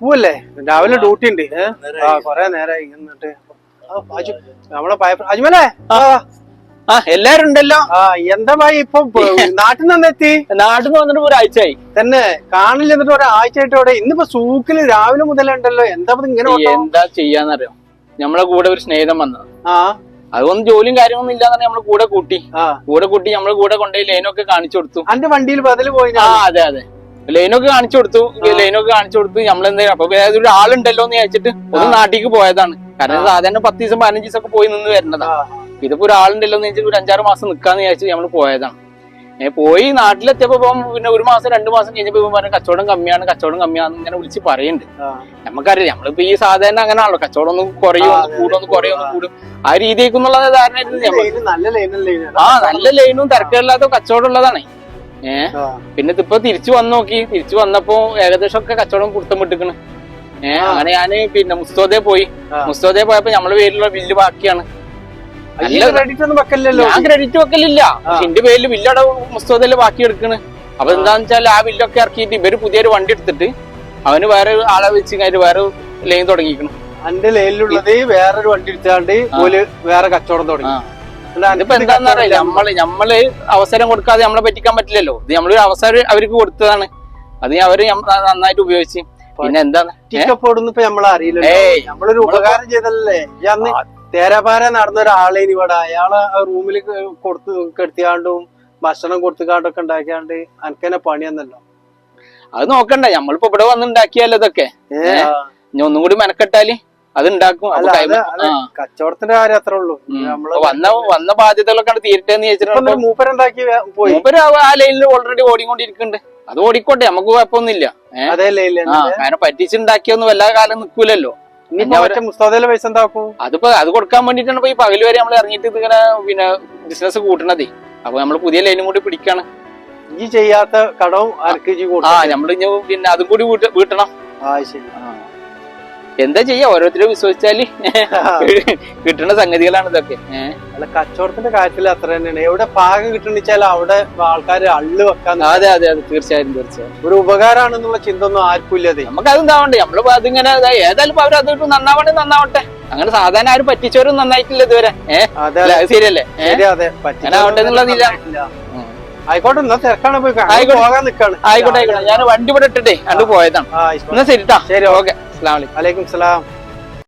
പോവല്ലേ? രാവിലെ ഡ്യൂട്ടി ഉണ്ട്? ആ കൊറേ നേരമായി ആ, അജു, നമ്മളെ അജ്മലേ ആ. എല്ലാരും ഉണ്ടല്ലോ. ആ എന്താ ഭായി ഇപ്പൊ നാട്ടിൽ നിന്ന് എത്തി നാട്ടിൽ നിന്ന് വന്നിട്ട് ഒരാഴ്ചയായി. തന്നെ കാണില്ല എന്നിട്ട് ഒരാഴ്ചയായിട്ട് ഇവിടെ. ഇന്നിപ്പോ സൂക്കിൽ രാവിലെ മുതലുണ്ടല്ലോ എന്താ ഇപ്പൊ ഇത് ഇങ്ങനെ? എന്താ ചെയ്യാന്നറിയോ? നമ്മളെ കൂടെ ഒരു സ്നേഹിതം വന്നത് ആ. അതൊന്നും ജോലിയും കാര്യങ്ങളൊന്നും ഇല്ലാന്ന് നമ്മൾ കൂടെ കൂട്ടി. കൂടെ കൂട്ടി നമ്മൾ കൂടെ കൊണ്ടുപോയി ലൈനൊക്കെ കാണിച്ചു കൊടുത്തു. അന്റെ വണ്ടിയിൽ ബദൽ പോയി ആ അതെ അതെ. ലൈനൊക്കെ കാണിച്ചു കൊടുത്തു. ലൈനൊക്കെ കാണിച്ചു കൊടുത്തു നമ്മളെന്താ അപ്പൊ വേറെ ഒരു ആളുണ്ടല്ലോ എന്ന് വിചാരിച്ചിട്ട് ഒന്ന് നാട്ടിലേക്ക് പോയതാണ്. കാരണം സാധാരണ പത്ത് ദിവസം പതിനഞ്ച് ദിവസം ഒക്കെ പോയി നിന്ന് വരുന്നതാ ഇതിപ്പോ ഒരാളുണ്ടല്ലോ എന്ന് വെച്ചിട്ട് ഒരു അഞ്ചാറ് മാസം നിൽക്കാന്ന് ചോദിച്ചു നമ്മൾ പോയതാണ്. പോയി നാട്ടിലെത്തിയപ്പോ ഇപ്പം പിന്നെ ഒരു മാസം രണ്ടു മാസം കഴിഞ്ഞപ്പോ ഇവൻ പറഞ്ഞു കച്ചവടം കമ്മിയാണ് കച്ചവടം കമ്മിയാന്ന് ഇങ്ങനെ വിളിച്ച് പറയുന്നുണ്ട് നമുക്കറിയാം നമ്മളിപ്പോ ഈ സാധാരണ അങ്ങനെ ആണല്ലോ കച്ചവടം ഒന്ന് കുറയും ഒന്ന് കൂടും ഒന്ന് കുറയും ഒന്ന് കൂടും. ആ രീതിക്കുന്നുള്ള ധാരണ ആ നല്ല ലൈനും തിരക്കുകളില്ലാത്ത കച്ചവടം ഉള്ളതാണ്. ഏഹ് പിന്നെ ഇതിപ്പോ തിരിച്ചു വന്നു നോക്കി. തിരിച്ചു വന്നപ്പോ ഏകദേശം ഒക്കെ കച്ചവടം കുടുത്തം വിട്ടിക്കണ്. ഏഹ് അങ്ങനെ ഞാൻ പിന്നെ മുസ്തോദേ പോയി. മുസ്തോദെ പോയപ്പോ നമ്മളെ പേരിലുള്ള ബില്ല് ബാക്കിയാണ്. ക്രെഡിറ്റ് ഞാൻ വെക്കലില്ല. പക്ഷെ എന്റെ പേരിൽ ബില്ലട മുസ്തോദയിൽ ബാക്കി എടുക്കണ്. അപ്പൊ എന്താന്ന് വെച്ചാൽ ആ ബില്ലൊക്കെ ഇറക്കിയിട്ട് ഇവർ പുതിയൊരു വണ്ടി എടുത്തിട്ട് അവന് വേറെ ആളെ വെച്ച് കഴിഞ്ഞിട്ട് വേറെ ലൈൻ തുടങ്ങിക്കണം അന്റെ ലൈനിലുള്ളത് വേറൊരു വണ്ടി എടുത്താണ്ട് ഓൽ വേറെ കച്ചവടം തുടങ്ങി. അറിയില്ല. നമ്മൾ നമ്മൾ അവസരം കൊടുക്കാതെ നമ്മളെ പറ്റിക്കാൻ പറ്റില്ലല്ലോ. ഇത് നമ്മളൊരു അവസരം അവർക്ക് കൊടുത്തതാണ്. അത് അവർ നന്നായിട്ട് ഉപയോഗിച്ച്. പിന്നെ എന്താണ്. നമ്മളൊരു ഉപകാരം ചെയ്തല്ലേ അന്ന് തേരാപാര നടന്ന ഒരാളെ ഇവിടെ അയാളെ റൂമിൽ കൊടുത്ത് കെടുത്തിയാണ്ടും ഭക്ഷണം കൊടുത്തുകാണ്ടൊക്കെ ഉണ്ടാക്കിയാണ്ട് അനക്കന്നെ പണിയെന്നല്ലോ അത് നോക്കണ്ട. നമ്മളിപ്പോ ഇവിടെ വന്ന് ഉണ്ടാക്കിയാലോ ഇതൊക്കെ? ഇനി ഒന്നും കൂടി മെനക്കെട്ടാൽ അത് ഉണ്ടാക്കും അപ്പൊ അല്ല അത് കൈമ- അത് ആ. കച്ചവടത്തിന്റെ കാര്യം അത്രേ ഉള്ളൂ. വന്ന വന്ന ബാധ്യതകളൊക്കെ തീരട്ടെ എന്ന് ഇപ്പൊ മൂപ്പരുണ്ടാക്കി പോയി. മൂപ്പര് ആ- ലൈനിൽ ഓൾറെഡി ഓടിക്കൊണ്ടിരിക്കുന്നുണ്ട്. അത് ഓടിക്കോട്ടെ നമുക്ക് കുഴപ്പമൊന്നുമില്ല. കാരണം പറ്റിച്ചുണ്ടാക്കിയൊന്നും വല്ലാതെ കാലം നിൽക്കൂലല്ലോ പൈസ എന്താക്കും? അതിപ്പോ അത് കൊടുക്കാൻ വേണ്ടിട്ടാണ് ഇപ്പൊ ഈ പകൽ വരെ നമ്മൾ ഇറങ്ങിയിട്ട് ഇങ്ങനെ പിന്നെ ബിസിനസ് കൂട്ടണതേ. അപ്പൊ നമ്മൾ പുതിയ ലൈനും കൂടി പിടിക്കാണ്. ഈ ചെയ്യാത്ത കടവും ആ നമ്മൾ പിന്നെ അതും കൂടി വീട്ടണം. ആ ശരി. എന്താ ചെയ്യാ? ഓരോരുത്തരെ വിശ്വസിച്ചാൽ കിട്ടുന്ന സംഗതികളാണ് ഇതൊക്കെ. അല്ല കച്ചവടത്തിന്റെ കാര്യത്തിൽ അത്ര തന്നെയാണ്. എവിടെ പാകം കിട്ടണിച്ചാൽ അവിടെ ആൾക്കാർ അള്ളു വെക്കാൻ അതെ അതെ അതെ. തീർച്ചയായും തീർച്ചയായും. ഒരു ഉപകാരമാണെന്നുള്ള ചിന്ത ഒന്നും ആർക്കും ഇല്ലാതെ. നമുക്ക് അത് ഉണ്ടാവണ്ടേ നമ്മളിപ്പോ അതിങ്ങനെ ഏതായാലും അവർ അവരത് കിട്ടും നന്നാവണേ നന്നാവട്ടെ. അങ്ങനെ സാധാരണ ആരും പറ്റിച്ചവരും നന്നായിട്ടില്ല ഇതുവരെ. ഏഹ് അതെ അത്. ശരിയല്ലേ? അതെ. എന്നുള്ളതില്ല. ആയിക്കോട്ടെ എന്നാ തിരക്കാണ് പോയി കാണാം. ആയിക്കോട്ടെ. ആയിക്കോട്ടെ ഞാൻ വണ്ടി ഇവിടെ ഇട്ടിട്ടേ കണ്ടു പോയതാണ്. എന്നാ ശരിട്ടാ ശരി ഓക്കെ. அஸ்லாம் வலைக்கம் சலாம்